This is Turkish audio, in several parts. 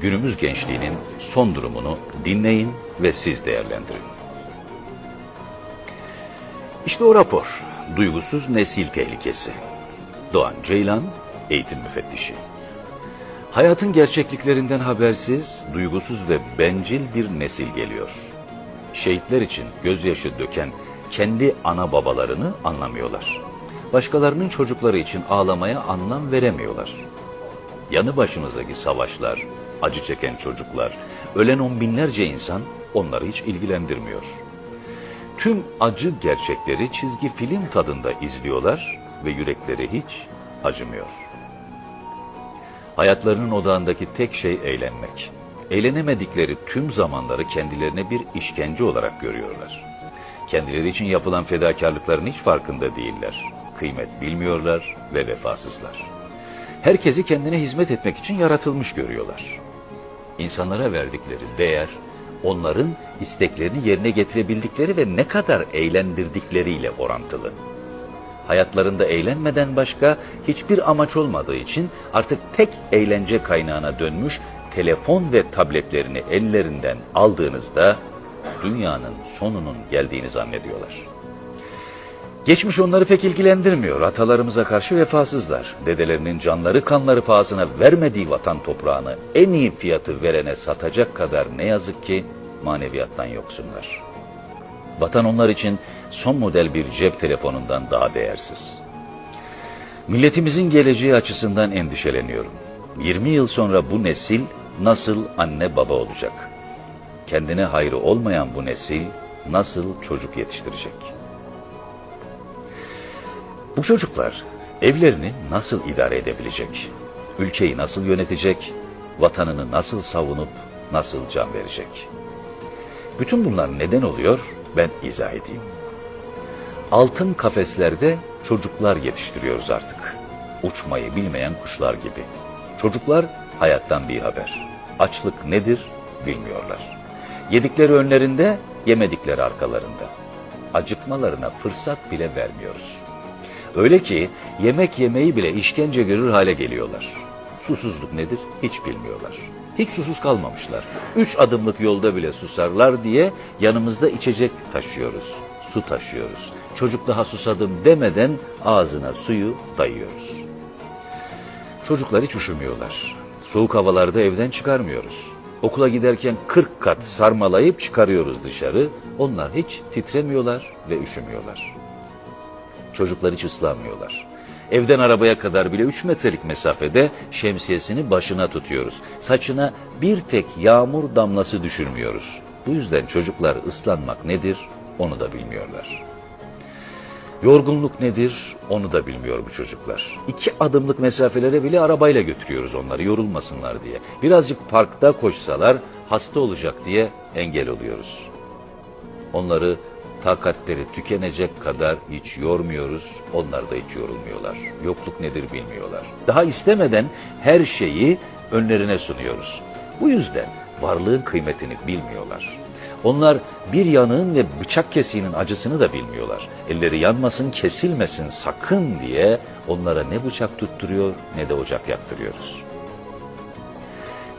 günümüz gençliğinin son durumunu dinleyin ve siz değerlendirin. İşte o rapor. Duygusuz nesil tehlikesi. Doğan Ceylan, eğitim müfettişi. Hayatın gerçekliklerinden habersiz, duygusuz ve bencil bir nesil geliyor. Şehitler için gözyaşı döken kendi ana babalarını anlamıyorlar. Başkalarının çocukları için ağlamaya anlam veremiyorlar. Yanı başımızdaki savaşlar, acı çeken çocuklar, ölen on binlerce insan onları hiç ilgilendirmiyor. Tüm acı gerçekleri çizgi film tadında izliyorlar ve yürekleri hiç acımıyor. Hayatlarının odağındaki tek şey eğlenmek. Eğlenemedikleri tüm zamanları kendilerine bir işkence olarak görüyorlar. Kendileri için yapılan fedakarlıkların hiç farkında değiller. Kıymet bilmiyorlar ve vefasızlar. Herkesi kendine hizmet etmek için yaratılmış görüyorlar. İnsanlara verdikleri değer, onların isteklerini yerine getirebildikleri ve ne kadar eğlendirdikleriyle orantılı hayatlarında eğlenmeden başka hiçbir amaç olmadığı için artık tek eğlence kaynağına dönmüş telefon ve tabletlerini ellerinden aldığınızda dünyanın sonunun geldiğini zannediyorlar. Geçmiş onları pek ilgilendirmiyor. Atalarımıza karşı vefasızlar. Dedelerinin canları kanları pahasına vermediği vatan toprağını en iyi fiyatı verene satacak kadar ne yazık ki maneviyattan yoksunlar. Vatan onlar için son model bir cep telefonundan daha değersiz. Milletimizin geleceği açısından endişeleniyorum. 20 yıl sonra bu nesil nasıl anne baba olacak? Kendine hayrı olmayan bu nesil nasıl çocuk yetiştirecek? Bu çocuklar evlerini nasıl idare edebilecek? Ülkeyi nasıl yönetecek? Vatanını nasıl savunup nasıl can verecek? Bütün bunlar neden oluyor? Ben izah edeyim. Altın kafeslerde çocuklar yetiştiriyoruz artık. Uçmayı bilmeyen kuşlar gibi. Çocuklar hayattan bir haber. Açlık nedir bilmiyorlar. Yedikleri önlerinde, yemedikleri arkalarında. Acıkmalarına fırsat bile vermiyoruz. Öyle ki yemek yemeyi bile işkence görür hale geliyorlar. Susuzluk nedir hiç bilmiyorlar. Hiç susuz kalmamışlar. Üç adımlık yolda bile susarlar diye yanımızda içecek taşıyoruz. Su taşıyoruz. Çocuk daha susadım demeden ağzına suyu dayıyoruz. Çocuklar hiç üşümüyorlar. Soğuk havalarda evden çıkarmıyoruz. Okula giderken 40 kat sarmalayıp çıkarıyoruz dışarı. Onlar hiç titremiyorlar ve üşümüyorlar. Çocuklar hiç ıslanmıyorlar. Evden arabaya kadar bile 3 metrelik mesafede şemsiyesini başına tutuyoruz. Saçına bir tek yağmur damlası düşürmüyoruz. Bu yüzden çocuklar ıslanmak nedir onu da bilmiyorlar. Yorgunluk nedir onu da bilmiyor bu çocuklar. İki adımlık mesafelere bile arabayla götürüyoruz onları yorulmasınlar diye. Birazcık parkta koşsalar hasta olacak diye engel oluyoruz. Onları takatleri tükenecek kadar hiç yormuyoruz. Onlar da hiç yorulmuyorlar. Yokluk nedir bilmiyorlar. Daha istemeden her şeyi önlerine sunuyoruz. Bu yüzden varlığın kıymetini bilmiyorlar. Onlar bir yanığın ve bıçak kesiğinin acısını da bilmiyorlar. Elleri yanmasın, kesilmesin sakın diye onlara ne bıçak tutturuyor ne de ocak yaktırıyoruz.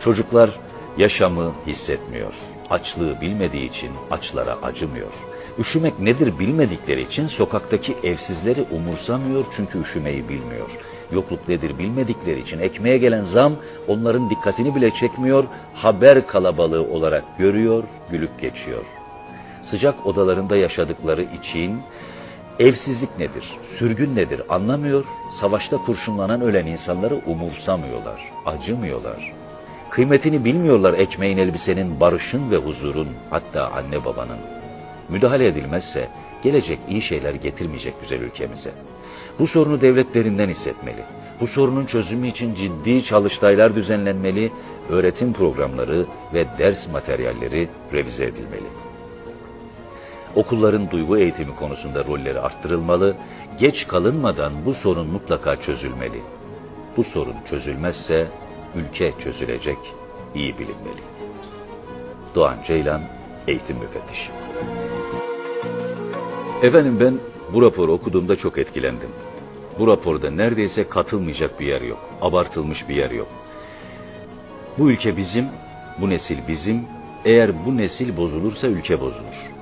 Çocuklar yaşamı hissetmiyor. Açlığı bilmediği için açlara acımıyor. Üşümek nedir bilmedikleri için sokaktaki evsizleri umursamıyor çünkü üşümeyi bilmiyor. Yokluk nedir bilmedikleri için ekmeğe gelen zam onların dikkatini bile çekmiyor, haber kalabalığı olarak görüyor, gülüp geçiyor. Sıcak odalarında yaşadıkları için evsizlik nedir, sürgün nedir anlamıyor, savaşta kurşunlanan ölen insanları umursamıyorlar, acımıyorlar. Kıymetini bilmiyorlar ekmeğin, elbisenin, barışın ve huzurun, hatta anne babanın. Müdahale edilmezse gelecek iyi şeyler getirmeyecek güzel ülkemize. Bu sorunu devletlerinden hissetmeli. Bu sorunun çözümü için ciddi çalıştaylar düzenlenmeli, öğretim programları ve ders materyalleri revize edilmeli. Okulların duygu eğitimi konusunda rolleri arttırılmalı, geç kalınmadan bu sorun mutlaka çözülmeli. Bu sorun çözülmezse ülke çözülecek, iyi bilinmeli. Doğan Ceylan, Eğitim Müfettişi. Efendim ben bu raporu okuduğumda çok etkilendim. Bu raporda neredeyse katılmayacak bir yer yok. Abartılmış bir yer yok. Bu ülke bizim, bu nesil bizim. Eğer bu nesil bozulursa ülke bozulur.